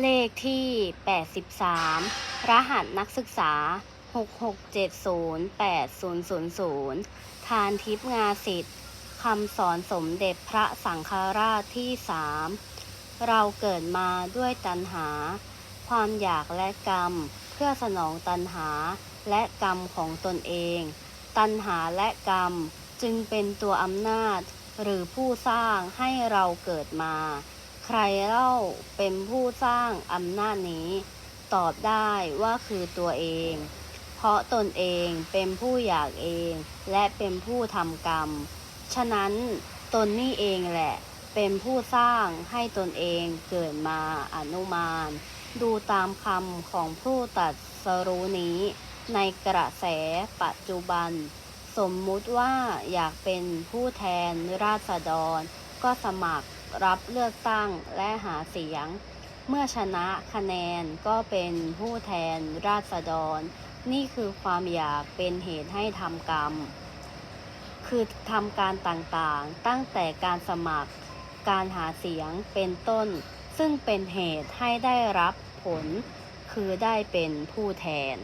เลขที่ 83 รหัสนักศึกษา 66708000 ทานทิพย์งาสิทธิ์คำสอนสมเด็จพระสังฆราชที่สามเราเกิดมาด้วยตัณหา ความอยากและกรรม เพื่อสนองตัณหาและกรรมของตนเอง ตัณหาและกรรมจึงเป็นตัวอำนาจ หรือผู้สร้างให้เราเกิดมา ใครเล่าเป็นผู้สร้างอำนาจนี้ ตอบได้ว่าคือตัวเอง เพราะตนเองเป็นผู้อยากเองและเป็นผู้ทำกรรม ฉะนั้นตนนี่เองแหละ เป็นผู้สร้างให้ตนเองเกิดมาอนุมาน ดูตามคำของผู้ตัดสรู้นี้ ในกระแสปัจจุบัน สมมุติว่าอยากเป็นผู้แทนราษฎรก็สมัคร รับเลือกตั้งและหาเสียง เมื่อชนะคะแนนก็เป็นผู้แทนราษฎร นี่คือความอยากเป็นเหตุให้ทำกรรม คือทำการต่างๆ ตั้งแต่การสมัคร การหาเสียงเป็นต้น ซึ่งเป็นเหตุให้ได้รับผล คือได้เป็นผู้แทน